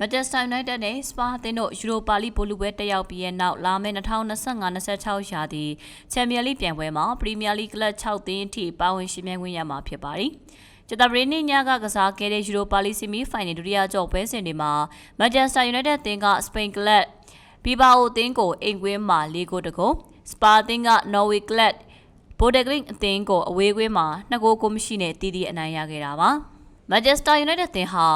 မန်ချက်စတာယူနိုက်တက်နဲ့စပါအသင်းတို့ယူရိုပါလိဘောလုံးပွဲတက်ရောက်ပြီးတဲ့နောက်လာမယ့်2025-26ရာသီချန်ပီယံလိပြိုင်ပွဲမှာပရီးမီယာလိကလပ်6သင်းအထိပါဝင်ရှင်ပြိုင်ခွင့်ရမှာဖြစ်ပါတယ်။ကျတပရီနေ့ညကကစားခဲ့တဲ့ယူရိုပါလိဆီမီဖိုင်နယ်ဒုတိယကြော့ပွဲစဉ်တွေမှာမန်ချက်စတာယူနိုက်တက်အသင်းကစပိန်ကလပ်ဘီဘာအိုအသင်းကိုအိမ်ကွင်းမှာ၄ဂိုးတကုစပါအသင်းကနော်ဝေကလပ်ဘိုဒဂရစ်အသင်းကိုအဝေးကွင်းမှာ2ဂိုးကိုမရှိနဲ့တီးတီးအနိုင်ရခဲ့တာပါ။မန်ချက်စတာယူနိုက်တက်အသင်းဟာ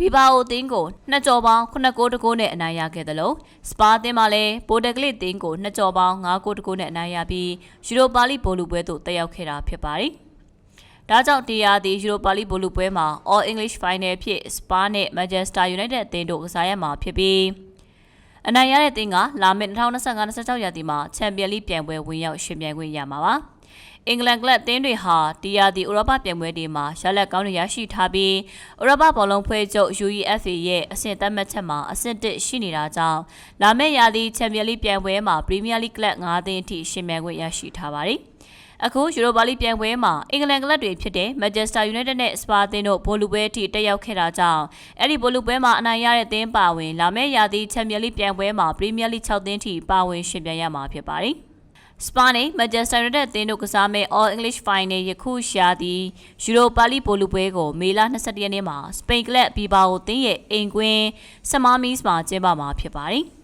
ဘီဘာအိုအသင်းကိုနှစ်ကြော်ပေါင်း9ဂိုးတကိုးနဲ့အနိုင်ရခဲ့တယ်လို့စပါအသင်းမှာလည်းဘိုဒဂလစ်အသင်းကိုနှစ်ကြော်ပေါင်း9ဂိုးတကိုးနဲ့အနိုင်ရပြီးယူရိုပါလိဘိုလူပွဲသို့တက်ရောက်ခဲ့တာဖြစ်ပါတယ်။ဒါကြောင့်တရားသည်ယူရိုပါလိဘိုလူပွဲမှာ All English Final ဖြစ်စပါနဲ့ Manchester United အသင်းတို့ကစားရမှာဖြစ်ပြီးအနိုင်ရတဲ့တင်းကလာမယ့်2025-26ရာသီမှာချန်ပီယံလိပြိုင်ပွဲဝင်ရောက်ရှင်ပြိုင်ခွင့်ရမှာပါ။ အင်္ဂလန်ကလပ်အသင်းတွေဟာတရားဒီဥရောပပြိုင်ပွဲတွေမှာရလက်ကောင်းတွေရရှိထားပြီးဥရောပဘောလုံးဖွဲ့ချုပ် UEFA ရဲ့အဆင့်သတ်မှတ်ချက်မှာအဆင့်1ရှိနေတာကြောင့်လာမယ့်ရာသီချန်ပီယံလိပြိုင်ပွဲမှာပရီးမီးယားလိကလပ်9သင်းအထိရှင်ပြိုင်ခွင့်ရရှိထားပါတယ်။အခုယူရိုပါလိပြိုင်ပွဲမှာအင်္ဂလန်ကလပ်တွေဖြစ်တဲ့မန်ချက်စတာယူနိုက်တက်နဲ့စပါအသင်းတို့ဘောလူပွဲအထိတက်ရောက်ခဲ့တာကြောင့်အဲ့ဒီဘောလူပွဲမှာအနိုင်ရတဲ့သင်းပါဝင်လာမယ့်ရာသီချန်ပီယံလိပြိုင်ပွဲမှာပရီးမီးယားလိ6သင်းထိပါဝင်ရှင်ပြိုင်ရမှာဖြစ်ပါတယ်။ စပါနဲ့မန်ချက်စတာယူနိုက်တက်အသင်းတို့ကစားမဲ့ All English Final ယခုရှာသည်ယူရိုပါလိပိုလူပွဲကိုမေလ22ရက်နေ့မှာစပိန်ကလပ်ဘီဘာအိုအသင်းရဲ့အိမ်ကွင်းဆမာမီးစ်မှာကျင်းပမှာဖြစ်ပါတယ်။